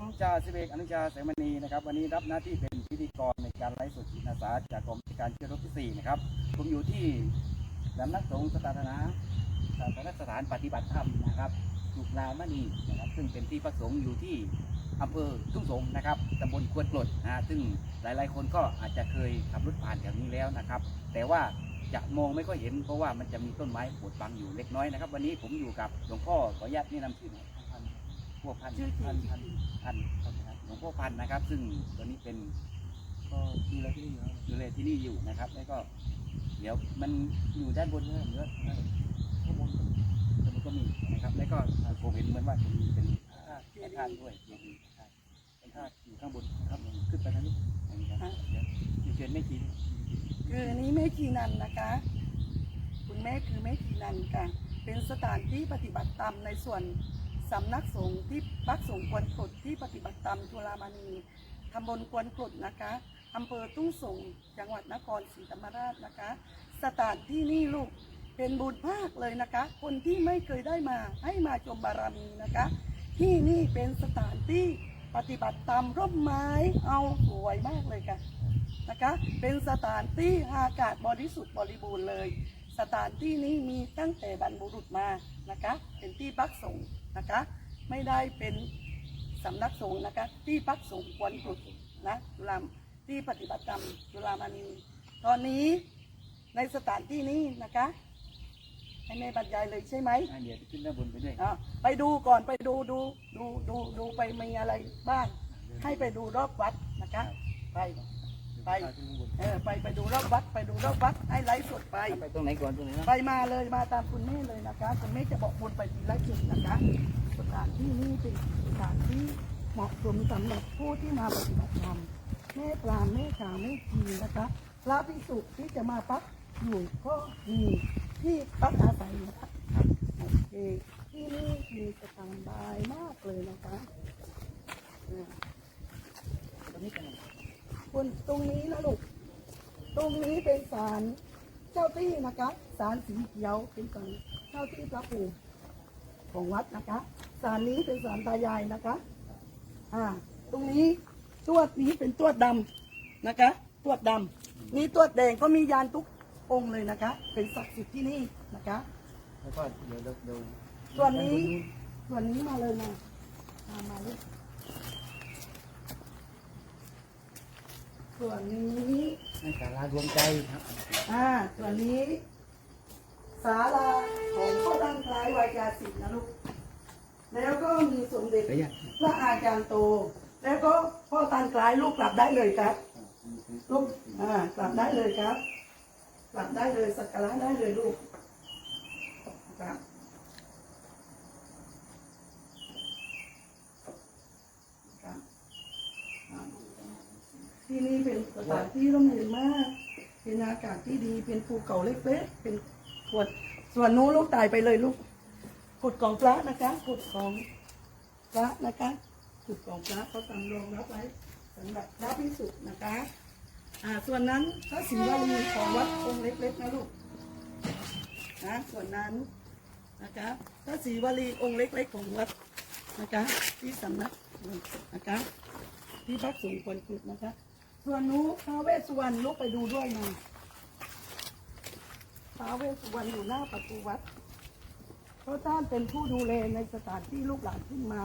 ผมจ่าสิบเอกอนุชาแสงมณีนะครับ วันนี้รับหน้าที่เป็นพิธีกรในการไลฟ์สดจิตอาสาจากกองกิจการเชื้อโรคที่ 4 นะครับ ผมอยู่ที่สำนักสงฆ์สถานนะสถานสถานปฏิบัติธรรมนะครับจุฬามณีนะครับ ซึ่งเป็นที่ประสงค์อยู่ที่อำเภอทุ่งสงนะครับตำบลควนกลดนะซึ่งหลายๆ คนก็อาจจะเคยขับรถผ่านแถวนี้แล้วนะครับ แต่ว่าจะมองไม่ค่อยเห็นเพราะว่ามันจะมีต้นไม้ปดบังอยู่เล็กน้อยนะครับ วันนี้ผมอยู่กับหลวงพ่อขออนุญาตแนะนำชื่อหน่อย พันพวกพันชื่อจริงพันพันพันครับหลวงพ่อพันนะครับ ซึ่งตัวนี้เป็นก็ดูแลที่นี่อยู่ดูแลที่นี่อยู่นะครับ แล้วก็ เดี๋ยวมันอยู่ด้านบนเนี่ยเหนือข้างบนข้างบนก็มีนะครับ แล้วก็ผมเห็นเหมือนว่าจะมีเป็นทาพระธาตุด้วยเจดีย์พระธาตุเป็นท่าตุอยู่ข้างบนนะครับขึ้นไปทางนี้นะครับเดี๋ยวเชิญไม่กินคืออันนี้แม่ชีนันนะคะ คุณแม่คือแม่ชีนันค่ะเป็นสถานที่ปฏิบัติธรรมในส่วน สำนักสงฆ์ที่พักสงฆ์ควนกดที่ปฏิบัติธรรมจุฬามณีตำบลควนกดนะคะอำเภอทุ่งสงจังหวัดนครศรีธรรมราชนะคะ สถานที่นี่ลูกเป็นบุญมากเลยนะคะ คนที่ไม่เคยได้มาให้มาชมบารมีนะคะ ที่นี่เป็นสถานที่ปฏิบัติธรรมร่มไม้เอาสวยมากเลยค่ะนะคะ เป็นสถานที่อากาศบริสุทธิ์บริบูรณ์เลย สถานที่นี้มีตั้งแต่บรรพบุรุษมานะคะ เป็นที่พักสงฆ์นะคะ ไม่ได้เป็นสำนักสงฆ์นะคะ ที่พักสงฆ์ควรกรุดนะจุฬามที่ปฏิบัติธรรมจุฬามณีตอนนี้ในสถานที่นี้นะคะให้แม่บรรยายเลยใช่ไหมอะเดี๋ยวขึ้นด้านบนไปด้วยอะไปดูก่อนไปดูดูดูดูดูไปมีอะไรบ้างให้ไปดูรอบวัดนะคะไป ไปขึ้นข้างบนเออไปไปดูรอบวัดไปดูรอบวัดให้ไลฟ์สดไป ไปตรงไหนก่อนตรงไหนนะไปมาเลยมาตามคุณแม่เลยนะคะคุณแม่จะบอกบุญไปทีละจุดนะคะสถานที่นี้เป็นสถานที่เหมาะสมสำหรับผู้ที่มาปฏิบัติธรรมแม่ปรามแม่ขาวแม่จีนะคะพระภิกษุที่จะมาพักอยู่ก็มีที่พักอาศัยนะคะโอเคที่นี่มีสถานบายมากเลยนะคะอ่าตรงนี้เป็นอะไร คุณตรงนี้นะลูก ตรงนี้เป็นศาลเจ้าที่นะคะศาลสีเขียวเป็นศาลเจ้าที่พระภูมิของวัดนะคะศาลนี้เป็นศาลตายายนะคะ อ่า ตรงนี้ตวดนี้เป็นตวดดำนะคะตวดดำนี่ตวดแดงก็มียานทุกองค์เลยนะคะ เป็นศักดิ์สิทธิ์ที่นี่นะคะแล้วก็เดี๋ยวเดี๋ยวเดี๋ยวส่วนนี้ส่วนนี้มาเลยมามามาเลย ส่วนนี้ให้สารารวมใจครับอ่าส่วนนี้ ศาลาของพ่อตั้งคล้ายวายาสิทธิ์นะลูกแล้วก็มีสมเด็จระยะพระอาจารย์โต แล้วก็พ่อตั้งคล้ายลูกกลับได้เลยครับลูกอ่ากลับได้เลยครับ กลับได้เลยสักการะได้เลยลูกครับครับอ่า ที่นี่เป็นสถานที่ร่มเย็นมาก เป็นอากาศที่ดี เป็นภูเขาเล็กๆ เป็นขวดส่วนนู้นลูกตายไปเลยลูกขุดของพระนะคะขุดของพระนะคะขุดของพระเขาทำรองรับไว้สำหรับพระพิสุทธ์นะคะอ่าส่วนนั้นพระศรีวลีของวัดองค์เล็กๆนะลูกนะส่วนนั้นนะคะพระศรีวลีองค์เล็ก ๆ ของวัดนะคะที่สำนักนะคะที่พักสงฆ์ควรกุดนะคะ ส่วนนู้ท้าวเวสสุวรรณลูกไปดูด้วยนะท้าวเวสสุวรรณอยู่หน้าประตูวัด เพราะท่านเป็นผู้ดูแลในสถานที่ลูกหลานขึ้นมา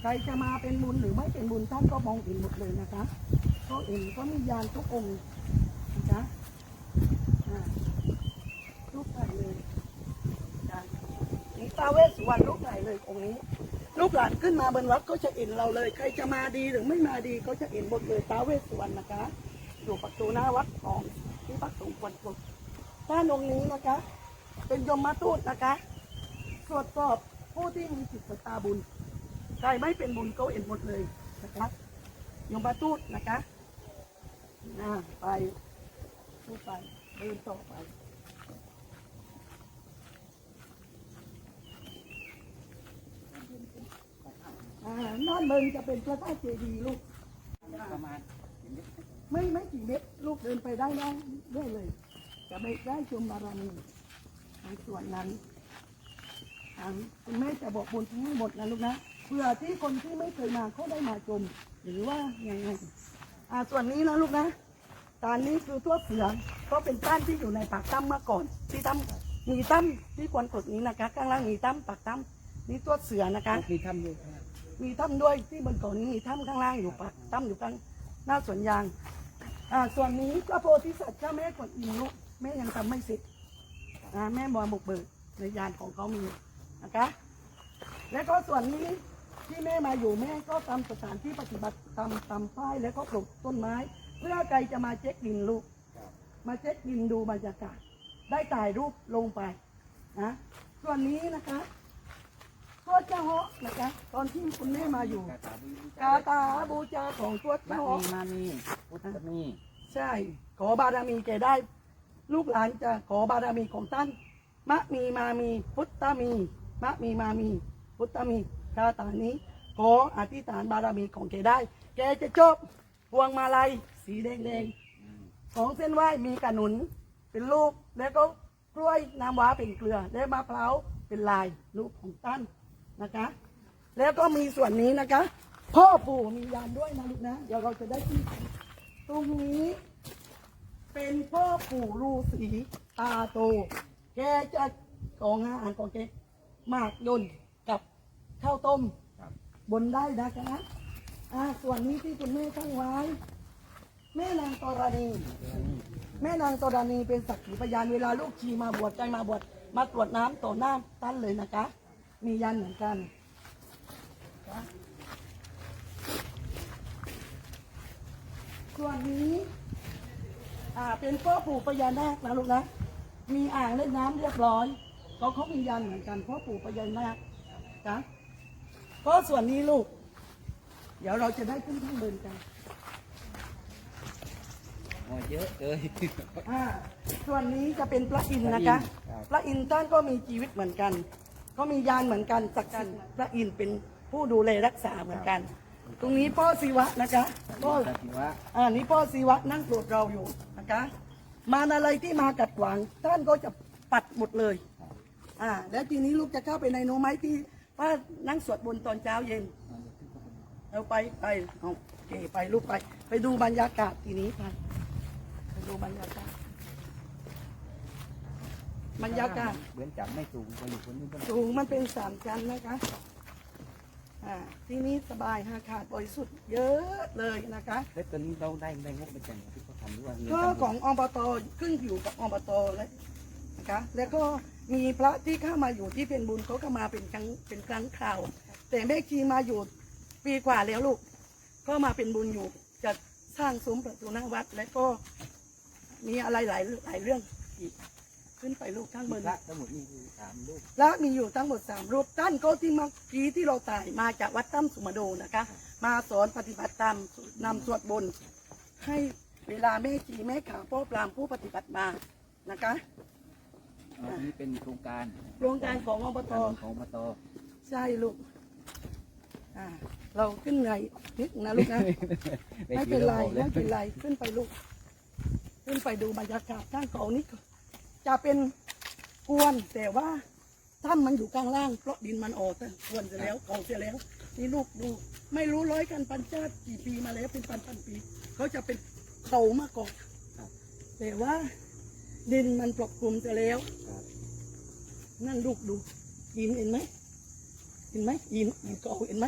ใครจะมาเป็นบุญหรือไม่เป็นบุญท่านก็มองเห็นหมดเลยนะคะเพราะเห็นก็มียานทุกองค์นะคะลูกใหญ่เลยนี่ตาเวสสุวรรณลูกใหญ่เลยองค์นี้ กหลานขึ้นมาบนวัดก็จะเห็นเราเลย ใครจะมาดีหรือไม่มาดีก็จะเห็นหมดเลยตาเวสสุวรรณนะคะ อยู่ประตูหน้าวัดของที่พักสงฆ์ควรปลุกด้านองค์นี้นะคะ เป็นยมมาทูตนะคะตรวจสอบผู้ที่มีจิตศรัทธาบุญใครไม่เป็นบุญก็เห็นหมดเลยนะคะยมบาตูดนะคะอ่าไปพูดไปเดินต่อไป อ่าด้านบนจะเป็นพระธาตุเจดีย์ลูกประมาณไม่ไม่กี่เมตรลูกเดินไปได้ได้ได้เลย จะไม่ได้ชมบารมีในส่วนนั้นคุณแม่จะบอกบุญทั้งหมดนะลูกนะเพื่อที่คนที่ไม่เคยมาเขาได้มาชมหรือว่ายังไงอ่าส่วนนี้นะลูกนะตานนี้คือทั่วเสือก็เป็นต้านที่อยู่ในปากถ้ำเมื่อก่อน ที่ถ้ำมีถ้ำที่ควรกดนี้นะคะ ข้างล่างมีถ้ำปากถ้ำนี่ตัวเสือนะคะมีถ้ำด้วยครับ มีถ้ำด้วยที่บนเกาะนี้มีถ้ำข้างล่างอยู่ปะถ้ำอยู่ข้างหน้าสวนยาง อ่าส่วนนี้พระโพธิสัตว์เจ้าแม่กวนอิมลูกแม่ยังทำไม่เสร็จอ่าแม่บอบุกเบิกในยานของเขามีนะคะ แล้วก็ส่วนนี้ที่แม่มาอยู่แม่ก็ทำสถานที่ปฏิบัติทำทำป้ายแล้วก็ปลูกต้นไม้ เพื่อใครจะมาเช็คดินลูก มาเช็คดินดูบรรยากาศ ได้ถ่ายรูปลงไปนะส่วนนี้นะคะ ตัวเจ้าเหาะนะคะตอนที่คุณแม่มาอยู่ กาตาบูกาตาบูชาของตัวมาเจ้ามีเหาะมามีพุทธมีใช่ ขอบารมีแกได้ ลูกหลานจะขอบารมีของท่านมะมีมามีพุทธมีมะมีมามีพุทธมีคาตานี้ขออธิษฐานบารมีของแกได้ แกจะชอบพวงมาลัยสีแดงๆของเส้นไหว้มีกระหนุนเป็นลูกแล้วก็กล้วยน้ำว้าเป็นเกลือ และมะพร้าวเป็นลายลูกของท่าน นะคะ แล้วก็มีส่วนนี้นะคะ พ่อปู่มียานด้วยนะลูกนะ เดี๋ยวเราจะได้ที่ตรงนี้ เป็นพ่อปู่ฤาษีตาโต แกจะของอาหารของแกหมากยนต์กับข้าวต้มครับบนได้นะคะอ่าส่วนนี้ที่คุณแม่ตั้งไว้ แม่นางตรณีแม่นางตรณีเป็นสักขีพยานเวลาลูกชีมาบวชใจมาบวชมาตรวจน้ำต่อหน้าท่านเลยนะคะ มียันเหมือนกันนะส่วนนี้อ่าเป็นพ่อปู่พญานาคนะลูกนะ มีอ่างเล่นน้ำเรียบร้อยเขาเขามียันเหมือนกันพ่อปู่พญานาคนะก็ส่วนนี้ลูก เดี๋ยวเราจะได้ขึ้นข้างบนกันอ๋อเยอะเลยอ่าส่วนนี้จะเป็นพระอินทร์นะคะครับพระอินทร์ท่านก็มีชีวิตเหมือนกัน ก็มียานเหมือนกันสักกันพระอินทร์เป็นผู้ดูแลรักษาเหมือนกัน ตรงนี้พ่อศิวะนะคะพ่อสันติวะอ่านี่พ่อศิวะนั่งโปรดเราอยู่นะคะ มาอะไรที่มากัดขวางท่านก็จะปัดหมดเลยอ่าแล้วทีนี้ลูกจะเข้าไปในโนไหมที่ป้านั่งสวดบนต์ตอนเช้าเย็นเราไปไปเอาโอเคไปลูกไป ไปดูบรรยากาศทีนี้ไปไปดูบรรยากาศ บรรยากาศเหมือนจับไม่สูงไปอยู่คนนี้ก็สูงมันเป็นสามชั้นนะคะอ่าที่นี้สบายหาขาดบริสุทธิ์เยอะเลยนะคะแล้วตอนนี้เราได้ได้งบมาจากไหนที่เขาทำหรือว่าเงินก็ทำของอบตขึ้นอยู่กับอบตเลยนะคะแล้วก็มีพระที่เข้ามาอยู่ที่เป็นบุญเขาก็มาเป็นครั้งเป็นครั้งคราว แต่แม่ชีมาอยู่ปีกว่าแล้วลูก ก็มาเป็นบุญอยู่จะสร้างซุ้มประตูหน้าวัด และก็มีอะไรหลายหลายเรื่องอีก ขึ้นไปลูกข้างบนพระทั้งหมดนี่คือสามลูกและมีอยู่ทั้งหมดสามรูปท่านก็ที่เมื่อกี้ที่เราถ่ายมาจากวัดถ้ำสุมาโดนะคะ มาสอนปฏิบัติตามนำสวดบนต์ให้เวลาแม่จีแม่ขาวพ่อปรามผู้ปฏิบัติมานะคะ อันนี้เป็นโครงการโครงการของอบต ของอบตใช่ลูกอ่าเราขึ้นไงนิดนะลูกนะ ไม่เป็นไรไม่เป็นไรขึ้นไปลูก ขึ้นไปดูบรรยากาศข้างเขานี่ จะเป็นกวนแต่ว่าถ้ำมันอยู่ข้างล่างเพราะดินมันออกแต่กวนเสร็จแล้วเขาเสร็จแล้ว นี่ลูกดูไม่รู้ร้อยกันปันชาติกี่ปีมาแล้วเป็นพันพันปีเขาจะเป็นเขามาก่อนแต่ว่าดินมันปกคลุมเสร็จแล้วครับนั่นลูกดูหินเห็นไหมเห็นไหมหินหินเก่าเห็นไหม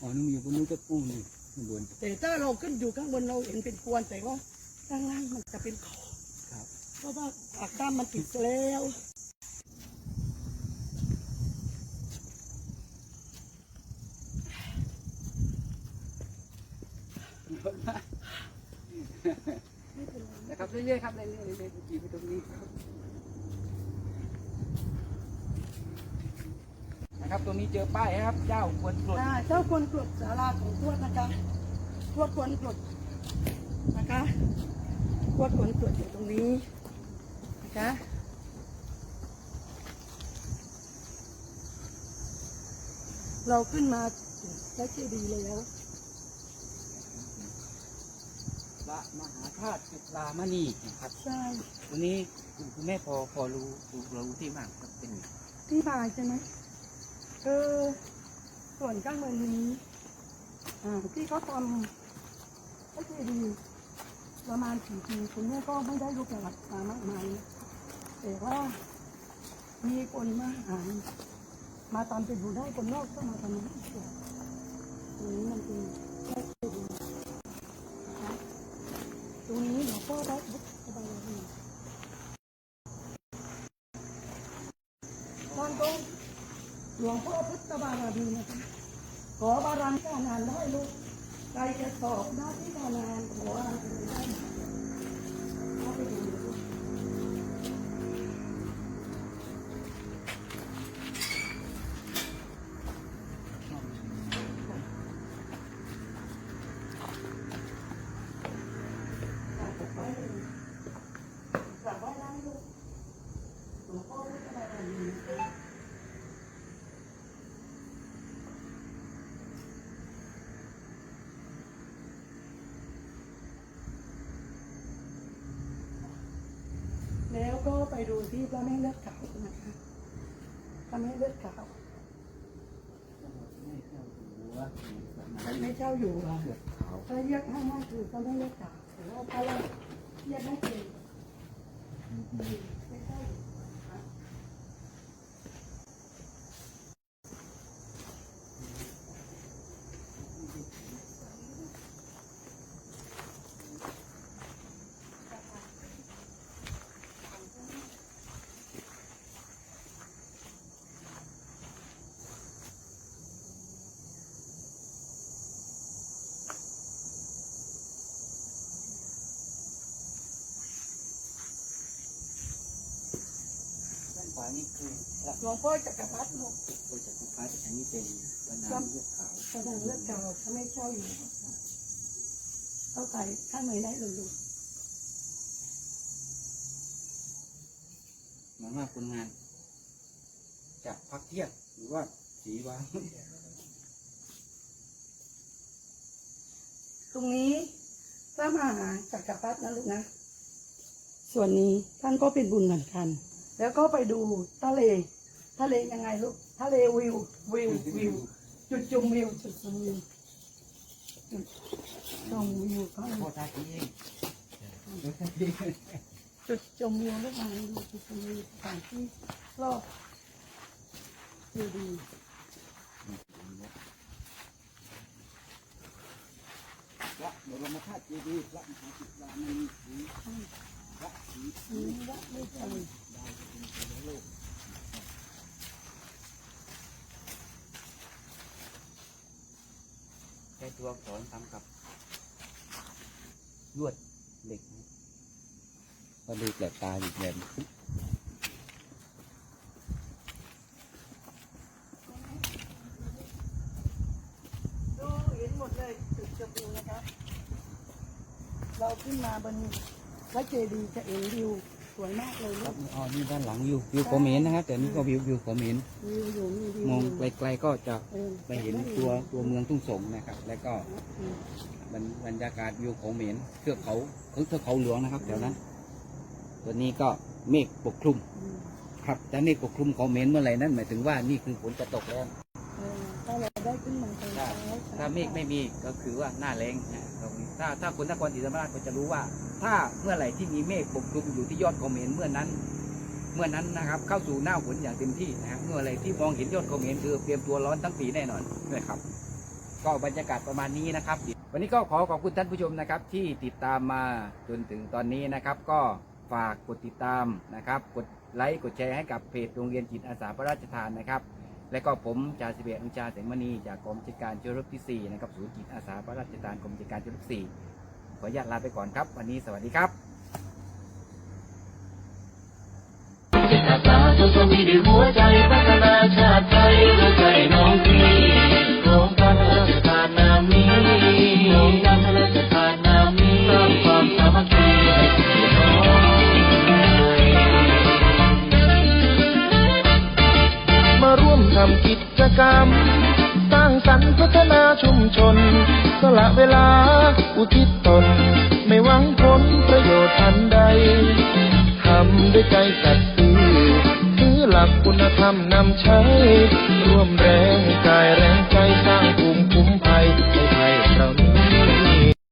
อ๋อนุ่มอยู่บนนู้นก็ปูนี่ข้างบนแต่ถ้าเราขึ้นอยู่ข้างบนเราเห็นเป็นกวนแต่ว่าข้างล่างมันจะเป็นเขาครับ เพราะว่าปากด้ามมันปิดแล้วนะครับเรื่อยๆครับเรื่อยๆเรื่อยๆจีไปตรงนี้ครับนะครับตรงนี้เจอป้ายนะครับ เจ้าควรปลดอ่าเจ้าควรกรดสาราของทวดนะคะทวดควรกรดนะคะทวดควรกรดอยู่ตรงนี้ นะคะเราขึ้นมาถึงได้เจดีย์แล้วพระมหาธาตุจุฬามณีนะครับใช่ตรงนี้คุณคุณแม่พอพอรู้รู้รู้ที่มากครับเป็นที่บายใช่ไหมเออส่วนข้างบนนี้อ่าที่เขาทำก็คือดีประมาณสี่ปีคุณแม่ก็ไม่ได้รูปประวัติมามากมายนะ แต่ว่ามีคนมาหามาตามเป็นผู้ได้คนนอกก็มาทำให้ตรงนี้มันเป็นแค่เดียวนะคะตรงนี้หลวงพ่อได้บุกสบายดีท่านก็หลวงพ่อพุทธบารมีนะคะขอบารมีการงานได้ลูกใครจะสอบหน้าที่การงานขออะไรได้ ดูที่พระแม่เลือดขาวนะคะพระแม่เลือดขาวไม่เจ้าอยู่อะพระเรียกห้ง่ายคือพระแม่เรียกจ่าแต่ว่าพระเรียกไม่เป็นานี่คือหลวงพ่อจักรพรรดิลูกโพธิ์จักรพรรดิอันนี้เป็นพระนามเลือดขาวแสดงเลือดเก่าถ้าไม่เช่าอยู่เข้าไปข้างในได้เลยลูกหมือนว่าคนงานจากพักเที่ยงหรือว่าสีวางตรงนี้พระมหาจักรพรรดินะลูกนะ ส่วนนี้ท่านก็เป็นบุญเหมือนกัน แล้วก็ไปดูทะเล ทะเลยังไงลูก ทะเลวิว วิว วิว จุดชมวิว จุดชมวิว จุดชมวิวก็พ่อตาทีเองเดี๋ยวตาทีจุดชมวิวแลูกมาดูจุดชมวิวสถานที่รอบวิวดีพระบรมธาตุเจดีย์พระมหาจิตรามณีสีพระสีนี้วัดไม่ใจ ใช้ตัวอักษรทำกับลวดเหล็กก็ดูแปลกตาอีกแบบดูเห็นหมดเลยจุดชมวิวนะครับ เราขึ้นมาบนวัดเจดีย์จะเห็นวิว วยมากเลยคลูรับกอ๋อนี่ด้านหลังวิววิวเขมรนะครับแต่นี่ก็วิววิวเขมรวิวอยู่มีวิวมองอยู่ไกลๆก็จะเออไปเห็นตัวตัวเมืองทุ่งสงนะครับ แล้วก็อืมบรรบรรยากาศวิวเขมรเทือกเขาคือเทือกเขาหลวงนะครับแถวนั้นตัวนี้ก็เมฆปกคลุมอืมครับแต่เมฆปกคลุมเขมรเมื่อไหร่นั้นหมายถึงว่านี่คือฝนจะตกแล้วเออถ้าเรา ได้ขึ้นมาตอนถ้าเช้าถ้าเมฆไม่มีก็คือว่าหน้าแรงนะตรงนี้ถ้าถ้าคนนครศรีธรรมราชก็จะรู้ว่า ถ้าเมื่อไหร่ที่มีเมฆปกคลุมอยู่ที่ยอดเขมรเมื่อนั้น เมื่อนั้นนะครับเข้าสู่หน้าฝนอย่างเต็มที่นะครับเมื่อไหรที่มองเห็นยอดเขมรคือเตรียมตัวร้อนทั้งปีแน่นอนนะครับ ก็บรรยากาศประมาณนี้นะครับ วันนี้ก็ขอขอบคุณท่านผู้ชมนะครับ ที่ติดตามมาจนถึงตอนนี้นะครับ ก็ฝากกดติดตามนะครับ กดไลค์กดแชร์ให้กับเพจโรงเรียนจิตอาสาพระราชทานนะครับ และก็ผมจ่าสิบเอกอุจาเสงมณีจากกรมจัดการเชื้อโรคที่4นะครับศูนย์จิตอาสาพระราชทานกรมจัดการจุลสี่ขออนุญาตลาไปก่อนครับ วันนี้สวัสดีครับจิตอาสาทุกคนมีด้วยหัวใจพัฒนาชาติไทยด้วยใจน้องพี่ ชน สละเวลาอุทิศตน ไม่หวังผลประโยชน์ทันใด ทำด้วยใจสัตย์ซื่อถือหลักคุณธรรมนำใช้